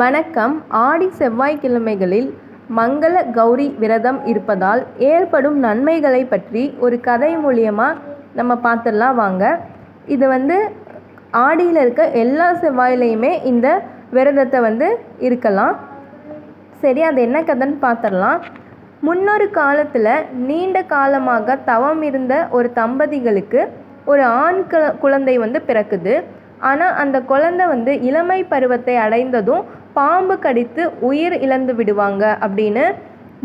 வணக்கம். ஆடி செவ்வாய்க்கிழமைகளில் மங்கள கௌரி விரதம் இருப்பதால் ஏற்படும் நன்மைகளை பற்றி ஒரு கதை மூலியமாக நம்ம பார்த்துடலாம் வாங்க. இது வந்து ஆடியில் இருக்க எல்லா செவ்வாயிலையுமே இந்த விரதத்தை வந்து இருக்கலாம். சரி அது என்ன கதைன்னு பார்த்துடலாம். முன்னொரு காலத்தில் நீண்ட காலமாக தவம் இருந்த ஒரு தம்பதிகளுக்கு ஒரு ஆண் குழந்தை வந்து பிறக்குது. ஆனால் அந்த குழந்தை வந்து இளமை பருவத்தை அடைந்ததும் பாம்பு கடித்து உயிர் இழந்து விடுவாங்க அப்படின்னு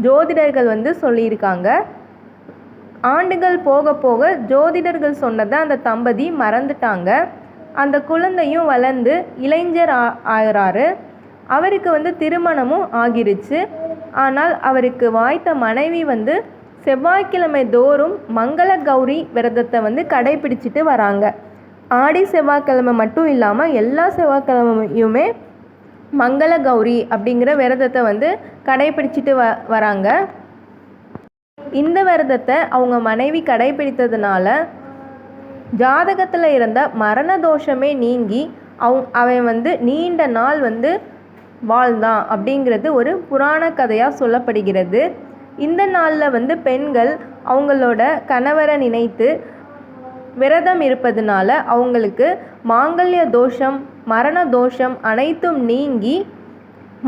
ஜோதிடர்கள் வந்து சொல்லியிருக்காங்க. ஆண்டுகள் போக போக ஜோதிடர்கள் சொன்னதை அந்த தம்பதி மறந்துட்டாங்க. அந்த குழந்தையும் வளர்ந்து இளைஞர் ஆ ஆகிறாரு. அவருக்கு வந்து திருமணமும் ஆகிருச்சு. ஆனால் அவருக்கு வாய்த்த மனைவி வந்து செவ்வாய்க்கிழமை தோறும் மங்கள கௌரி விரதத்தை வந்து கடைபிடிச்சிட்டு வராங்க. ஆடி செவ்வாய்க்கிழமை மட்டும் இல்லாமல் எல்லா செவ்வாய்க்கிழமையுமே மங்கள கௌரி அப்படிங்கிற விரதத்தை வந்து கடைபிடிச்சிட்டு வ வராங்க. இந்த விரதத்தை அவங்க மனைவி கடைபிடித்ததுனால ஜாதகத்தில் இருந்த மரண தோஷமே நீங்கி அவன் அவன் வந்து நீண்ட நாள் வந்து வாழ்ந்தான் அப்படிங்கிறது ஒரு புராண கதையாக சொல்லப்படுகிறது. இந்த நாளில் வந்து பெண்கள் அவங்களோட கணவரை நினைத்து விரதம் இருப்பதுனால அவங்களுக்கு மாங்கல்ய தோஷம் மரண தோஷம் அனைத்தும் நீங்கி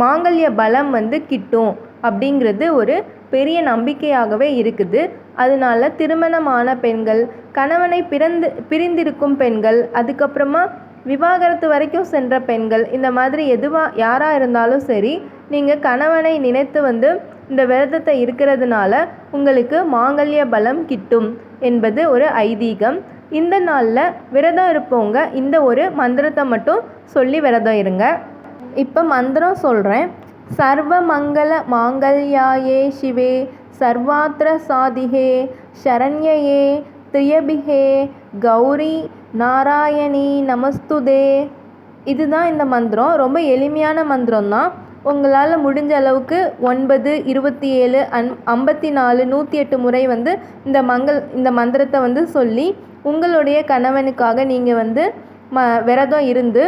மாங்கல்ய பலம் வந்து கிட்டும் அப்படிங்கிறது ஒரு பெரிய நம்பிக்கையாகவே இருக்குது. அதனால திருமணமான பெண்கள் கணவனை பிறந்து பிரிந்திருக்கும் பெண்கள் அதுக்கப்புறமா விவாகரத்து வரைக்கும் சென்ற பெண்கள் இந்த மாதிரி எதுவாக யாராக இருந்தாலும் சரி நீங்கள் கணவனை நினைத்து வந்து இந்த விரதத்தை இருக்கிறதுனால உங்களுக்கு மாங்கல்ய பலம் கிட்டும் என்பது ஒரு ஐதீகம். இந்த நாளில் விரதம் இருப்பவங்க இந்த ஒரு மந்திரத்தை மட்டும் சொல்லி விரதம் இருங்க. இப்போ மந்திரம் சொல்கிறேன் சர்வ மங்கள மாங்கல்யாயே சிவே சர்வாத்திர சாதிகே சரண்யயே திரியபிகே கௌரி நாராயணி நமஸ்துதே. இதுதான் இந்த மந்திரம். ரொம்ப எளிமையான மந்திரம் தான் உங்களால் முடிஞ்ச அளவுக்கு ஒன்பது இருபத்தி ஏழு அன் ஐம்பத்தி நாலு நூற்றி எட்டு முறை வந்து இந்த மங்கள் இந்த மந்திரத்தை வந்து சொல்லி உங்களுடைய கணவனுக்காக நீங்கள் வந்து ம விரதம் இருந்து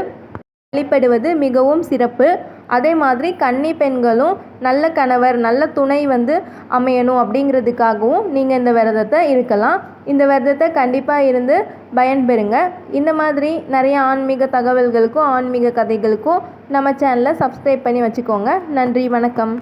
வழிபடுவது மிகவும் சிறப்பு. அதே மாதிரி கன்னி பெண்களும் நல்ல கணவர் நல்ல துணை வந்து அமையணும் அப்படிங்கிறதுக்காகவும் நீங்கள் இந்த விரதத்தை இருக்கலாம். இந்த விரதத்தை கண்டிப்பாக இருந்து பயன்பெறுங்க. இந்த மாதிரி நிறைய ஆன்மீக தகவல்களுக்கும் ஆன்மீக கதைகளுக்கும் நம்ம சேனலை சப்ஸ்கிரைப் பண்ணி வச்சுக்கோங்க. நன்றி வணக்கம்.